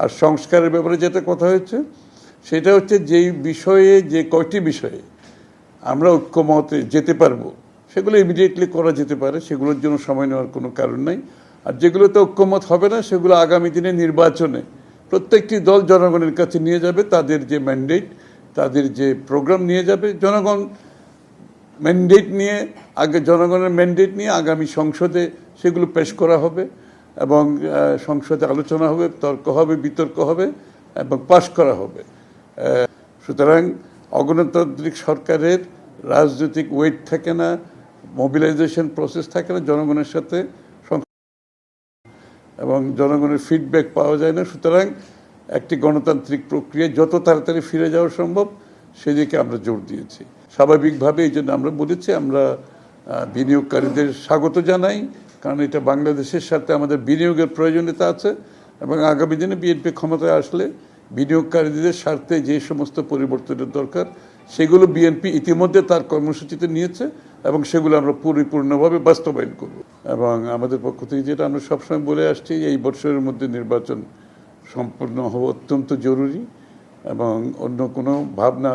আর সংস্কারের ব্যাপারে যেটা কথা হয়েছে, সেটা হচ্ছে যেই বিষয়ে, যে কয়টি বিষয়ে আমরা ঐক্যমতে যেতে পারব, সেগুলো ইমিডিয়েটলি করা যেতে পারে, সেগুলোর জন্য সময় নেওয়ার কোনো কারণ নাই। আর যেগুলোতে ঐক্যমত হবে না, সেগুলো আগামী দিনে নির্বাচনে প্রত্যেকটি দল জনগণের কাছে নিয়ে যাবে, তাদের যে ম্যান্ডেট তাদের যে প্রোগ্রাম নিয়ে যাবে। জনগণ ম্যান্ডেট নিয়ে, আগে জনগণের ম্যান্ডেট নিয়ে আগামী সংসদে সেগুলো পেশ করা হবে। এবং সংসদে আলোচনা হবে, তর্ক হবে, বিতর্ক হবে এবং পাশ করা হবে। সুতরাং অগণতান্ত্রিক সরকারের রাজনৈতিক ওয়েট থাকে না মোবিলাইজেশন প্রসেস থাকে না, জনগণের সাথে এবং জনগণের ফিডব্যাক পাওয়া যায় না। সুতরাং একটি গণতান্ত্রিক প্রক্রিয়া যত তাড়াতাড়ি ফিরে যাওয়া সম্ভব, সেদিকে আমরা জোর দিয়েছি। স্বাভাবিকভাবে এই জন্য আমরা বলেছি, আমরা বিনিয়োগকারীদের স্বাগত জানাই। কারণ এটা বাংলাদেশের সাথে আমাদের বিনিয়োগের প্রয়োজনীয়তা আছে এবং আগামী দিনে বিএনপি ক্ষমতায় আসলে বিনিয়োগকারীদের স্বার্থে যে সমস্ত পরিবর্তনের দরকার, সেগুলো বিএনপি ইতিমধ্যে তার কর্মসূচিতে নিয়েছে এবং সেগুলো আমরা পরিপূর্ণভাবে বাস্তবায়ন করব। এবং আমাদের পক্ষ থেকে যেটা আমরা সবসময় বলে আসছি এই বছরের মধ্যে নির্বাচন সম্পূর্ণ হওয়া অত্যন্ত জরুরি এবং অন্য কোনো ভাবনা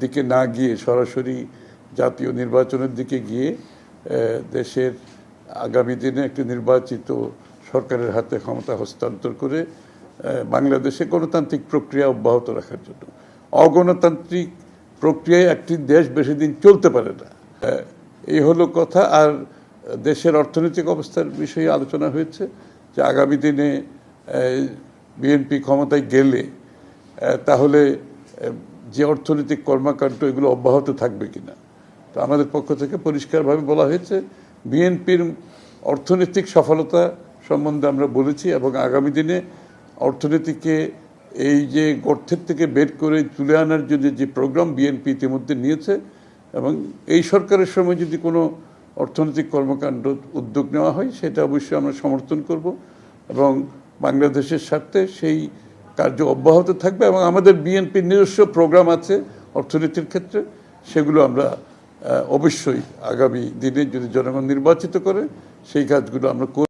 দিকে না গিয়ে সরাসরি জাতীয় নির্বাচনের দিকে গিয়ে দেশের আগামী দিনে একটি নির্বাচিত সরকারের হাতে ক্ষমতা হস্তান্তর করে বাংলাদেশে গণতান্ত্রিক প্রক্রিয়া অব্যাহত রাখার জন্য। অগণতান্ত্রিক প্রক্রিয়ায় একটি দেশ বেশি দিন চলতে পারে না। এই হলো কথা। আর দেশের অর্থনৈতিক অবস্থার বিষয়ে আলোচনা হয়েছে যে আগামী দিনে বিএনপি ক্ষমতায় গেলে তাহলে যে অর্থনৈতিক কর্মকাণ্ড এগুলো অব্যাহত থাকবে কিনা। তো আমাদের পক্ষ থেকে পরিষ্কারভাবে বলা হয়েছে বিএনপির অর্থনৈতিক সফলতা সম্বন্ধে আমরা বলেছি এবং আগামী দিনে অর্থনীতিকে এই যে গর্থের থেকে বের করে তুলে আনার জন্য যে প্রোগ্রাম বিএনপি ইতিমধ্যে নিয়েছে এবং এই সরকারের সময় যদি কোনো অর্থনৈতিক কর্মকাণ্ড উদ্যোগ নেওয়া হয়, সেটা অবশ্যই আমরা সমর্থন করব এবং বাংলাদেশের স্বার্থে সেই কার্য অব্যাহত থাকবে এবং আমাদের বিএনপির নিজস্ব প্রোগ্রাম আছে অর্থনীতির ক্ষেত্রে, সেগুলো আমরা অবশ্যই আগামী দিনে যদি জনগণ নির্বাচিত করে সেই কাজগুলো আমরা